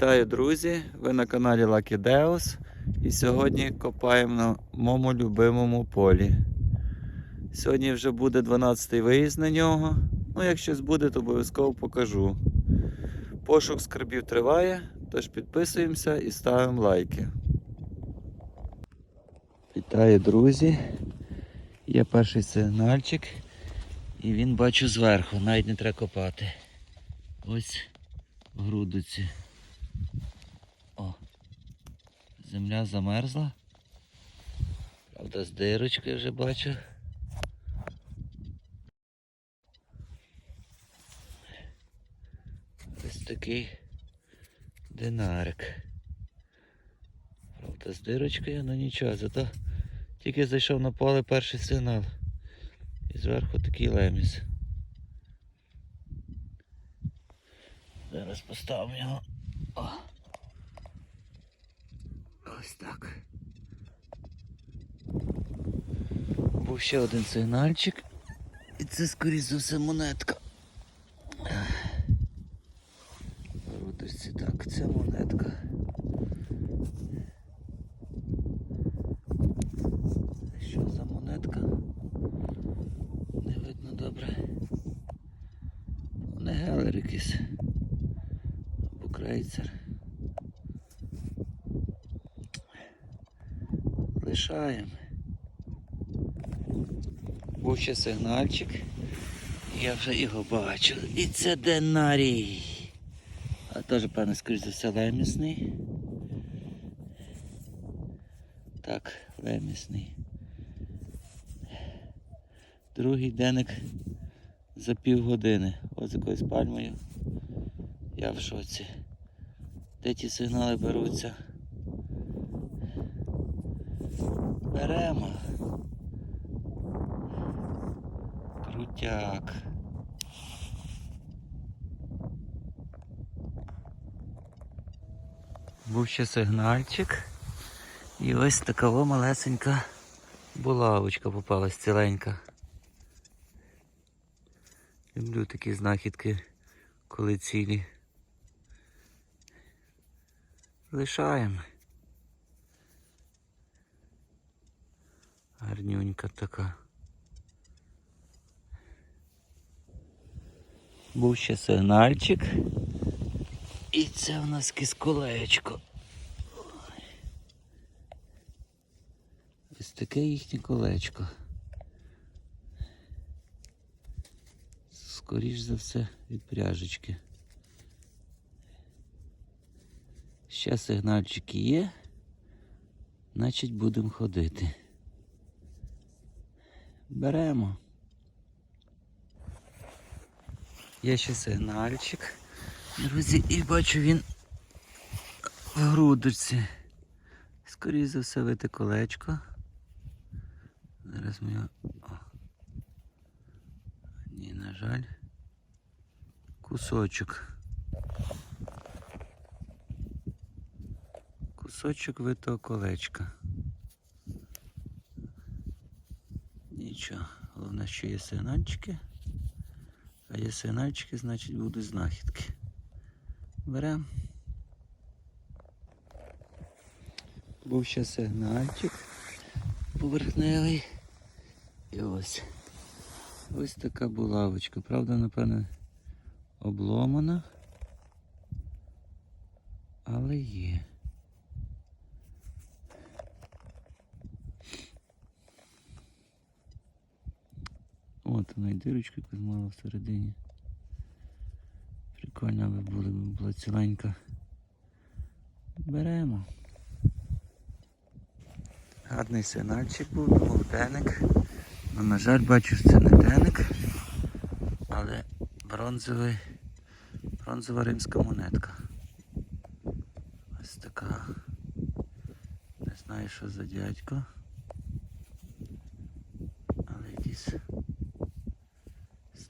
Вітаю, друзі! Ви на каналі Lucky Deus. І сьогодні копаємо на моєму любимому полі. Сьогодні вже буде 12-й виїзд на нього. Ну, як щось буде, то обов'язково покажу. Пошук скарбів триває, тож підписуємося і ставимо лайки. Вітаю, друзі! Є перший сигнальчик. І він бачу зверху, навіть не треба копати. Ось в грудиці. О, земля замерзла. Правда, з дирочкою вже бачу. Ось такий динарик. Правда, з дирочкою, ну нічого, зато тільки зайшов на поле перший сигнал. І зверху такий леміс. Зараз поставимо його. О. Ось так. Був ще один сигнальчик. І це скоріш за все монетка. Рудочці, так, це монетка. Що за монетка? Не видно добре. Не гелер. Крейцер. Лишаємо. Був ще сигнальчик. Я вже його бачу. І це динарій. А теж, певно, скоріш за все, лемісний. Так, лемісний. Другий деник за півгодини. Ось якоюсь пальмою. Я в шоці. Де ті сигнали беруться? Беремо. Крутяк. Був ще сигнальчик. І ось така малесенька булавочка попалась ціленька. Люблю такі знахідки, коли цілі. Лишаємо. Гарнюнька така. Був ще сигнальчик. І це у нас кисколечко. Ось таке їхнє колечко. Скоріш за все від пряжечки. Ще сигнальчики є, значить будемо ходити. Беремо. Є ще сигнальчик. Друзі, і бачу він в грудочці. Скоріше за все вите колечко. Зараз ми його... О. Ні, на жаль. Кусочок. Кусочок витого колечка. Нічого. Головне, що є сигнальчики. А є сигнальчики, значить будуть знахідки. Беремо. Був ще сигнальчик поверхневий. І ось. Ось така булавочка. Правда, напевно, обломана. Але є. От вона і дирочка мала всередині. Прикольно би було, би була ціленька. Беремо. Гарний сигнальчик був, був деник. Ну, на жаль, бачу, що це не деник, але бронзовий, бронзова римська монетка. Ось така. Не знаю, що за дядько. Але якийсь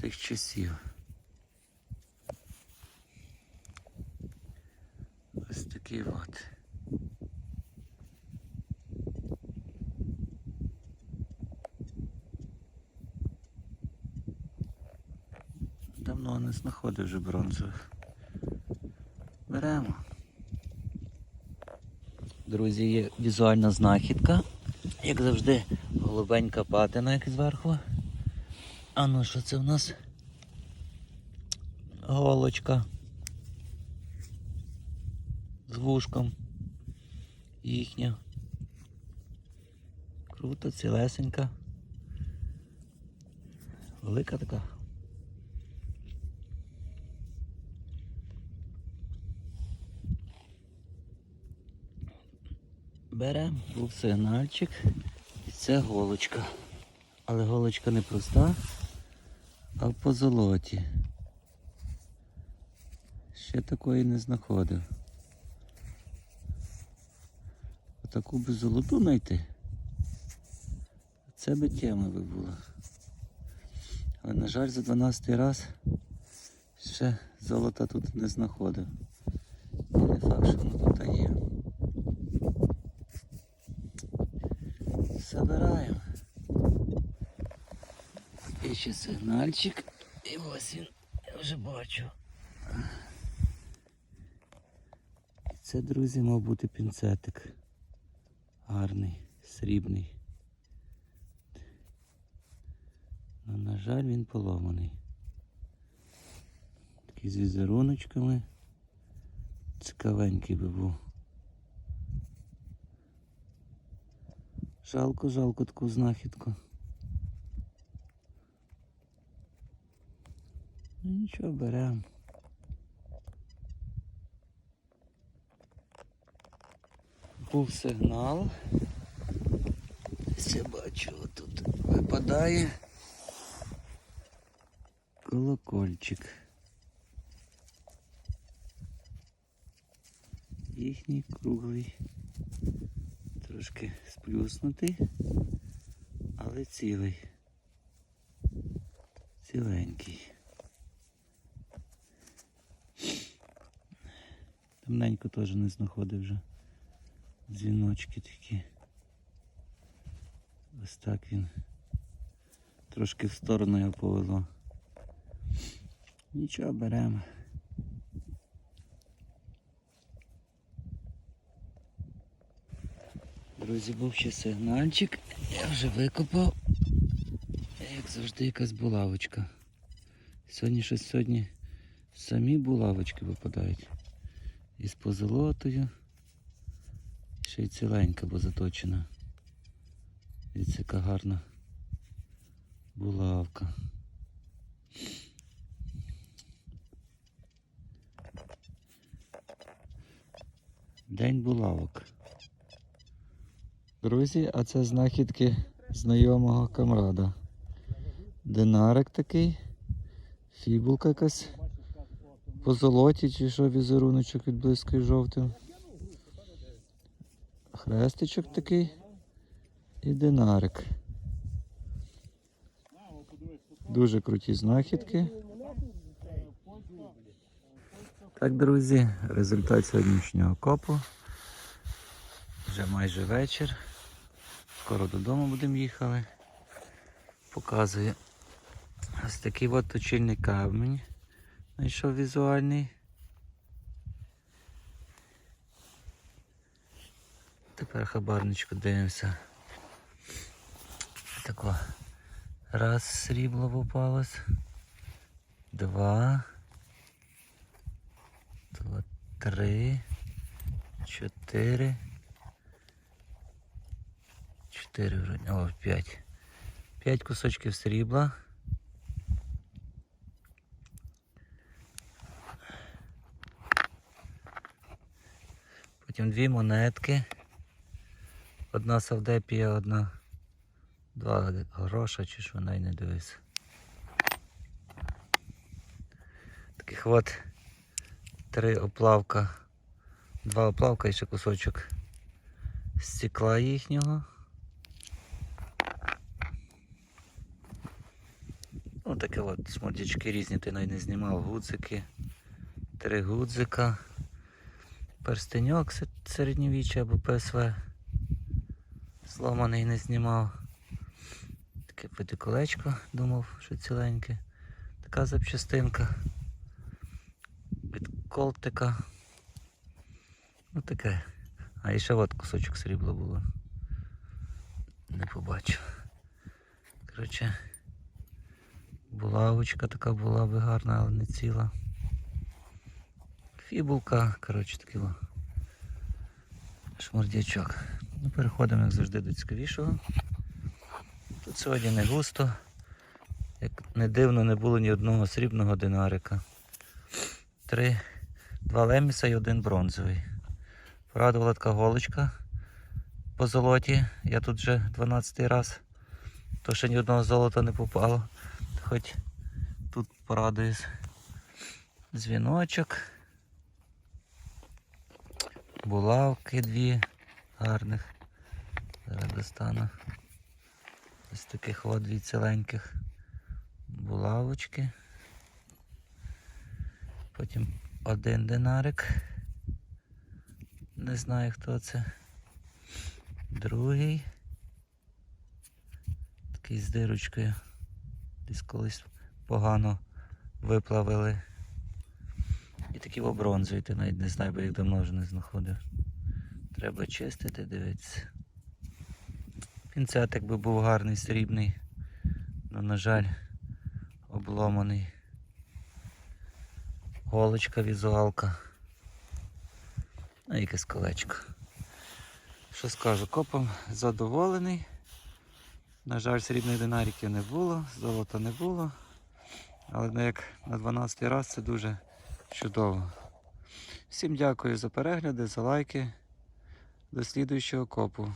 тих часів. Ось такий от. Давно не знаходив вже бронзових. Беремо. Друзі, є візуальна знахідка. Як завжди, голубенька патина, як зверху. А ну що це в нас? Голочка. З вушком. Їхня. Круто, цілесенька. Велика така. Беремо був сигнальчик і це голочка. Але голочка не проста, а в позолоті. Ще такої не знаходив. Отаку би золоту знайти. Це би тема би була. Але, на жаль, за 12 раз ще золота тут не знаходив. І не факт, що воно тут є. Забираємо. Ще сигнальчик. І ось він, я вже бачу. Це, друзі, мав бути пінцетик. Гарний, срібний. Ну, на жаль, він поломаний. Такий з візеруночками. Цікавенький би був. Жалко, жалко таку знахідку. Ну нічого, беремо. Був сигнал. Я бачу, тут випадає колокольчик. Їхній круглий, трошки сплюснутий, але цілий. Ціленький. Давненько теж не знаходив вже. Дзвіночки такі. Ось так він. Трошки в сторону його повело. Нічого беремо. Друзі, був ще сигнальчик. Я вже викопав. Як завжди якась булавочка. Сьогодні щось сьогодні самі булавочки випадають. Із позолотою. Ще й ціленька, бо заточена. Дивіться, яка гарна булавка. День булавок. Друзі, а це знахідки знайомого камрада. Динарик такий, фібулка якась по що візеруночок відблискує жовтим. Хрестичок такий і динарик. Дуже круті знахідки. Так, друзі, результат сьогоднішнього копу. Вже майже вечір. Скоро додому будемо їхали. Показую. Ось такий от точильний камінь. Знайшов візуальний. Тепер хабарничку дивимося. Тако. Раз срібло попалось. Два. Два, три. Чотири. Чотири вроді. О, п'ять. П'ять кусочків срібла. Потім дві монетки. Одна савдепія, одна. Два гроша чи що навіть не дивись. Таких от три оплавка. Два оплавка і ще кусочок стекла їхнього. Ну таке от смордячки різні, ти навіть не знімав, гудзики, три гудзика, перстеньок се- середньовіччя або ПСВ. Зламаний не знімав. Таке п'ятиколечко, думав, що ціленьке. Така запчастинка. Від колтика. Ну таке А ще от кусочок срібла було. Не побачив. Коротше, булавочка така була би гарна, але не ціла. Фібулка, коротше такий о. Шмурдячок. Ну, переходимо, як завжди, до цікавішого. Тут сьогодні не густо. Як не дивно, не було ні одного срібного динарика. Три, два леміса і один бронзовий. Порадувала така голочка по золоті. Я тут вже 12 раз. То ще ні одного золота не попало. Хоч тут порадуюсь. Дзвіночок. Булавки дві гарних. Зараз достану. Ось таких от дві ціленьких булавочки. Потім один динарик. Не знаю хто це. Другий. Такий з дирочкою. Десь колись погано виплавили. І такі в бронзові, ти навіть не знаю, бо їх давно вже не знаходив. Треба чистити, дивитися. Пінцетик би був гарний, срібний, але, на жаль, обломаний. Голочка, візуалка. Ну, якесь колечко. Що скажу, копом задоволений. На жаль, срібних динариків не було, золота не було. Але ну, як на 12 раз це дуже чудово. Всім дякую за перегляди, за лайки. До слідуючого копу.